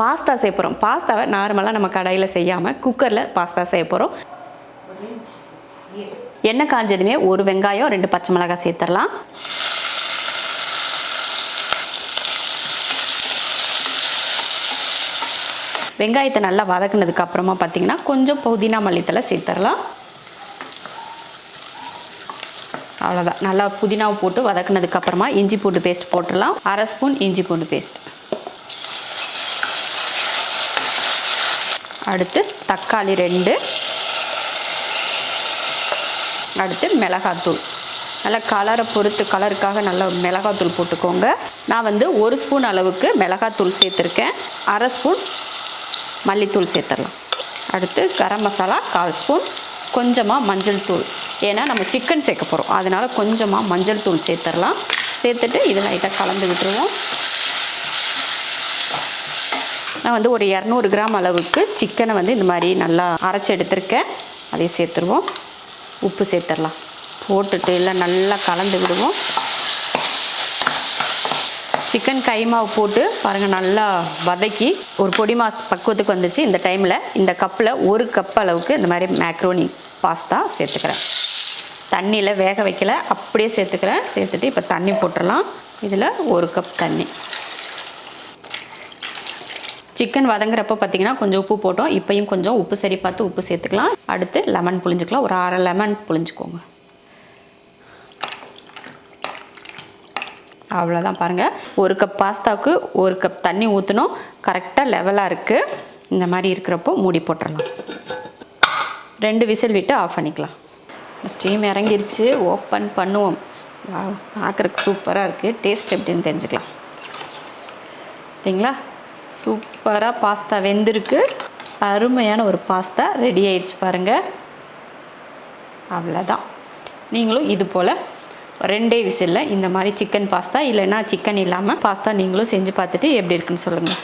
Pasta செய்ய போகிறோம் பாஸ்தாவை நார்மலாக நம்ம கடையில் செய்யாமல் குக்கரில் பாஸ்தா செய்ய போகிறோம் எண்ணெய் காஞ்சதுமே ஒரு வெங்காயம் ரெண்டு பச்சை மிளகாய் சேர்த்துடலாம். வெங்காயத்தை நல்லா வதக்குனதுக்கு அப்புறமா பார்த்தீங்கன்னா கொஞ்சம் புதினா மல்லித்தலை சேர்த்துடலாம். அவ்வளோதான் நல்லா புதினாவை போட்டு வதக்குனதுக்கு அப்புறமா இஞ்சி பூண்டு பேஸ்ட் போட்டுடலாம். அரை ஸ்பூன் இஞ்சி பூண்டு பேஸ்ட் அடுத்து தக்காளி ரெண்டு. அடுத்து மிளகாத்தூள். நல்லா கலரை பொறுத்து கலருக்காக நல்லா மிளகாத்தூள் போட்டுக்கோங்க. நான் வந்து ஒரு ஸ்பூன் அளவுக்கு மிளகாத்தூள் சேர்த்துருக்கேன். அரை ஸ்பூன் மல்லித்தூள் சேர்த்துடலாம். அடுத்து கரம் மசாலா கால் ஸ்பூன். கொஞ்சமாக மஞ்சள் தூள். ஏன்னா நம்ம சிக்கன் சேர்க்க போகிறோம் அதனால் கொஞ்சமாக மஞ்சள் தூள் சேர்த்துடலாம். சேர்த்துட்டு இது லைட்டாக கலந்து விட்டுருவோம். நான் வந்து ஒரு இரநூறு கிராம் அளவுக்கு சிக்கனை வந்து இந்த மாதிரி நல்லா அரைச்சி எடுத்திருக்கேன். அதையும் சேர்த்துருவோம். உப்பு சேர்த்துடலாம். போட்டுட்டு எல்லாம் நல்லா கலந்து விடுவோம். சிக்கன் கைமாவு போட்டு பாருங்கள் நல்லா வதக்கி ஒரு பொடி மாஸ் பக்குவத்துக்கு வந்துச்சு. இந்த டைமில் இந்த கப்பில் ஒரு கப் அளவுக்கு இந்த மாதிரி மேக்ரோனி பாஸ்தா சேர்த்துக்கிறேன். தண்ணியில் வேக வைக்கல. அப்படியே சேர்த்துக்கிறேன். சேர்த்துட்டு இப்போ தண்ணி போட்டுடலாம். இதில் ஒரு கப் தண்ணி. சிக்கன் வதங்குறப்ப பார்த்தீங்கன்னா கொஞ்சம் உப்பு போட்டோம். இப்போயும் கொஞ்சம் உப்பு சரி பார்த்து உப்பு சேர்த்துக்கலாம். அடுத்து லெமன் புழிஞ்சுக்கலாம். ஒரு அரை லெமன் புழிஞ்சுக்கோங்க. அவ்வளோதான் பாருங்கள் ஒரு கப் பாஸ்தாவுக்கு ஒரு கப் தண்ணி ஊற்றணும் கரெக்டாக லெவலாக இருக்குது இந்த மாதிரி இருக்கிறப்போ மூடி போட்டுடலாம் ரெண்டு விசில் விட்டு ஆஃப் பண்ணிக்கலாம். ஸ்டீம் இறங்கிருச்சு. ஓப்பன் பண்ணுவோம். பார்க்குறதுக்கு சூப்பராக இருக்குது டேஸ்ட் எப்படின்னு தெரிஞ்சுக்கலாம். சரிங்களா? சூப்பராக பாஸ்தா வெந்திருக்கு. அருமையான ஒரு பாஸ்தா ரெடி ஆயிடுச்சு பாருங்கள் அவ்வளோதான் நீங்களும் இது போல் ரெண்டே விசிலில் இந்த மாதிரி சிக்கன் பாஸ்தா இல்லைன்னா சிக்கன் இல்லாமல் பாஸ்தா நீங்களும் செஞ்சு பார்த்துட்டு எப்படி இருக்குன்னு சொல்லுங்கள்